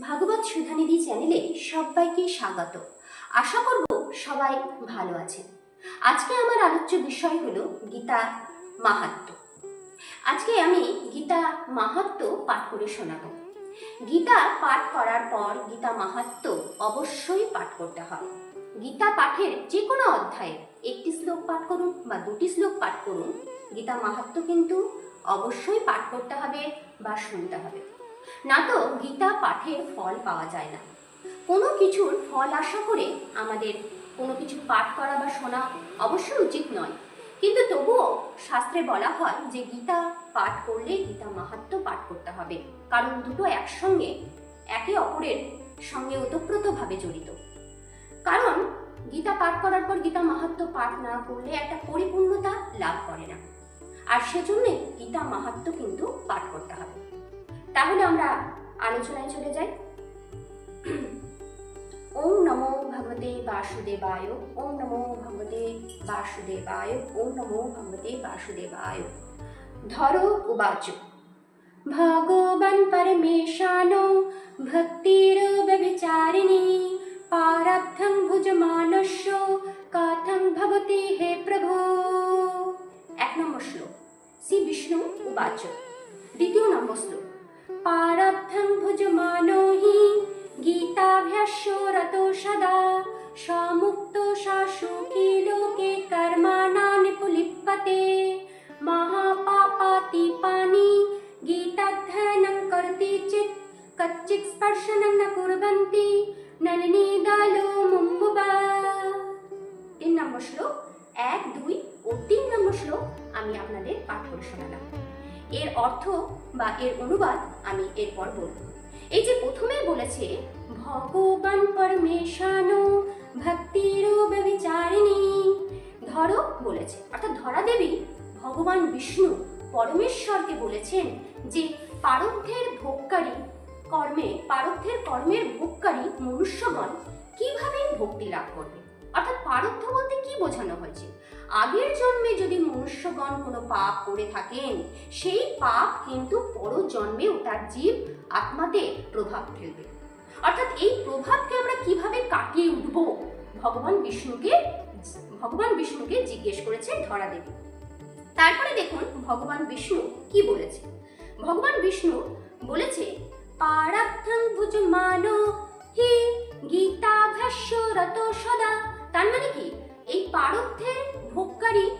ভাগবত সুধানিধি চ্যানেলে সবাইকে স্বাগত। আশা করব সবাই ভালো আছেন। আজকে আমার আলোচ্য বিষয় হলো গীতা মাহাত্ম্য। আজকে আমি গীতা মাহাত্ম্য পাঠ করে শোনাবো। গীতা পাঠ করার পর গীতা মাহাত্ম্য অবশ্যই পাঠ করতে হয় গীতা পাঠের যে কোনো অধ্যায়ে একটি শ্লোক পাঠ করুন বা দুটি শ্লোক পাঠ করুন, গীতা মাহাত্ম্য কিন্তু অবশ্যই পাঠ করতে হবে বা শুনতে হবে। না তো গীতা পাঠের ফল পাওয়া যায় না। কোনো কিছুর ফল আশা করে আমাদের কোনো কিছু পাঠ করা বা শোনা অবশ্যই উচিত নয়। কিন্তু তবুও শাস্ত্রে বলা হয় যে গীতা পাঠ করলে গীতা মাহাত্ম্য পাঠ করতে হবে। কারণ দুটো একসঙ্গে একে অপরের সঙ্গে ওতপ্রোতভাবে জড়িত। কারণ গীতা পাঠ করার পর গীতা মাহাত্ম্য পাঠ না করলে একটা পরিপূর্ণতা লাভ করে না। আর সেজন্যে গীতা মাহাত্ম্য কিন্তু পাঠ করতে হবে। তাহলে আমরা আলোচনায় চলে যাই। ওম নমো ভগবতে বাসুদেবায়, ওম নমো ভগবতে বাসুদেবায়, ওম নমো ভগবতে বাসুদেবায়। ধরো উবাচ। ভগবান পরমেশানো, ভক্তির ব্যবিচারিণী পারাব্ধং ভুজমানস্য কাথং ভবতি হে প্রভু। এক নম্বর শ্লোক। শ্রী বিষ্ণু উবাচ। দ্বিতীয় নম্বর শ্লোক। পারব্ধং ভুজমানো হি গীতাভ্যাস্য রতো সদা সমুক্ত শাশুকি লোকে কর্মাণা নিপুলিপতে মহাপাপাতিপানি গীতাধ্যয়नं করতি চিত কচ্চিৎ স্পর্শनं ন কুর্বন্তি নলিনী দালো মুম্বুবা তিন নম্বর শ্লোক এক দুই ও তিন নম্বর শ্লোক আমি আপনাদের পাঠ করে শোনালাম এর অর্থ বা এর অনুবাদ আমি এরপর বলব। এই যে প্রথমেই বলেছে, ভগবান পরমেশানো ভক্তির ব্যবিচারিণী ধরো বলেছে, অর্থাৎ ধরা দেবী ভগবান বিষ্ণু পরমেশ্বরকে বলেছেন যে পারব্ধের ভোগকারী কর্মে পারব্ধের কর্মের ভোগকারী মনুষ্যগণ কীভাবে ভক্তি লাভ করবে? অর্থাৎ পারব্ধ বলতে কি বোঝানো হয়েছে? আগের জন্মে যদি মনুষ্যগণ কোনো পাপ করে থাকেন, সেই পাপ কিন্তু পরজন্মেও তার জীব আত্মাতে প্রভাব ফেলবে। অর্থাৎ এই প্রভাবকে আমরা কীভাবে কাটিয়ে উঠব? ভগবান বিষ্ণুকে ভগবান বিষ্ণুকে জিজ্ঞেস করেছে ধরা দেবী। তারপরে দেখুন ভগবান বিষ্ণু কি বলেছে? ভগবান বিষ্ণু বলেছে পারাব্ধং ভুজমানো হি গীতাভাষ্য রত সদা তার মানে কি? এই পারব্ধের ভোগকারী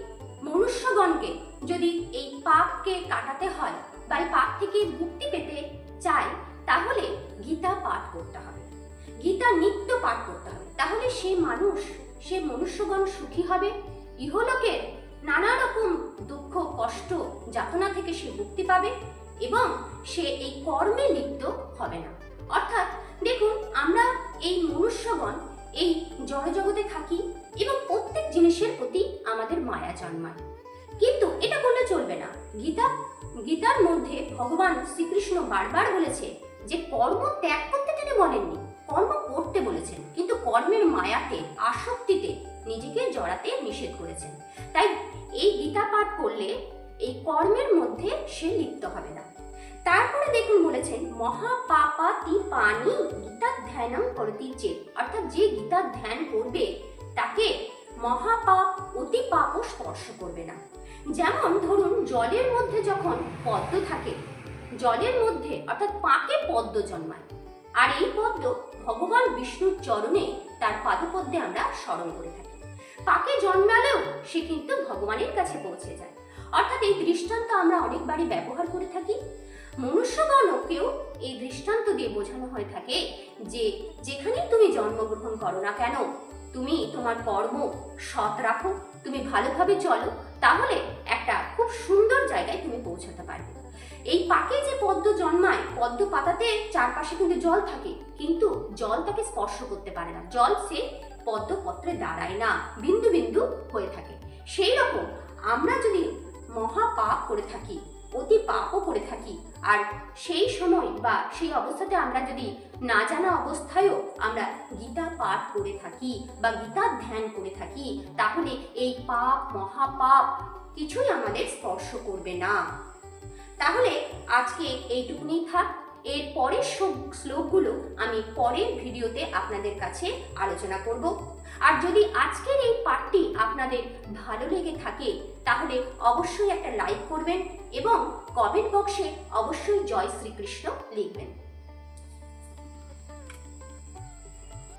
মনুষ্যগণকে যদি এই পাপকে কাটাতে হয় বা এই পাপ থেকে মুক্তি পেতে চায়, তাহলে গীতা পাঠ করতে হবে। গীতা নিত্য পাঠ করতে হবে। তাহলে সে মানুষ, সে মনুষ্যগণ সুখী হবে। ইহলোকের নানা রকম দুঃখ, কষ্ট, যাতনা থেকে সে মুক্তি পাবে এবং সে এই কর্মে লিপ্ত হবে না। অর্থাৎ দেখুন, আমরা এই মনুষ্যগণ এই জড়জগতে থাকি এবং প্রত্যেক জিনিসের প্রতি আমাদের মায়া জন্মায়। কিন্তু এটা করলে চলবে না। গীতা, গীতার মধ্যে ভগবান শ্রীকৃষ্ণ বারবার বলেছে যে কর্ম ত্যাগ করতে তিনি বলেননি, কর্ম করতে বলেছেন। কিন্তু কর্মের মায়াতে, আসক্তিতে নিজেকে জড়াতে নিষেধ করেছেন। তাই এই গীতা পাঠ করলে এই কর্মের মধ্যে সে লিপ্ত হবে না। তারপরে দেখুন বলেছেন, মহাপাপাতি পানি গীতা ধ্যানম চেত অর্থাৎ যে গীতা ধ্যান করবে, তাকে মহাপাপ অতি পাপও স্পর্শ করবে না। যেমন ধরুন, জলের মধ্যে যখন পদ্ম থাকে, জলের মধ্যে অর্থাৎ পাকে পদ্ম জন্মায়। আর এই পদ্ম ভগবান বিষ্ণুর চরণে তার পাদপদ্মে আমরা স্মরণ করে থাকি। পাকে জন্মালেও সে কিন্তু ভগবানের কাছে পৌঁছে যায়। অর্থাৎ এই দৃষ্টান্ত আমরা অনেকবারই ব্যবহার করে থাকি। মনুষ্যগণকেও এই দৃষ্টান্ত দিয়ে বোঝানো হয়ে থাকে যে যেখানেই তুমি জন্মগ্রহণ করো না কেন, তুমি তোমার কর্ম সৎ রাখো, তুমি ভালোভাবে চলো, তাহলে একটা খুব সুন্দর জায়গায় তুমি পৌঁছাতে পারবে। এই পাকে যে পদ্ম জন্মায়, পদ্ম পাতাতে চারপাশে কিন্তু জল থাকে, কিন্তু জল তাকে স্পর্শ করতে পারে না। জল সে পদ্ম পত্রে দাঁড়ায় না, বিন্দু বিন্দু হয়ে থাকে। সেই রকম আমরা যদি মহাপাপ করে থাকি অতি পাপও করে থাকি। আর সেই সময় বা সেই অবস্থাতে আমরা যদি না জানা অবস্থায়ও আমরা গীতা পাঠ করে থাকি বা গীতা ধ্যান করে থাকি, তাহলে এই পাপ, মহাপাপ কিছুই আমাদের স্পর্শ করবে না। তাহলে আজকে এইটুকুনি থাক। এর পরের শ্লোকগুলো আমি পরের ভিডিওতে আপনাদের কাছে আলোচনা করব। আর যদি আজকের এই পাঠটি আপনাদের ভালো লেগে থাকে অবশ্যই একটা লাইক করবেন এবং কমেন্ট বক্সে অবশ্যই জয় শ্রীকৃষ্ণ লিখবেন।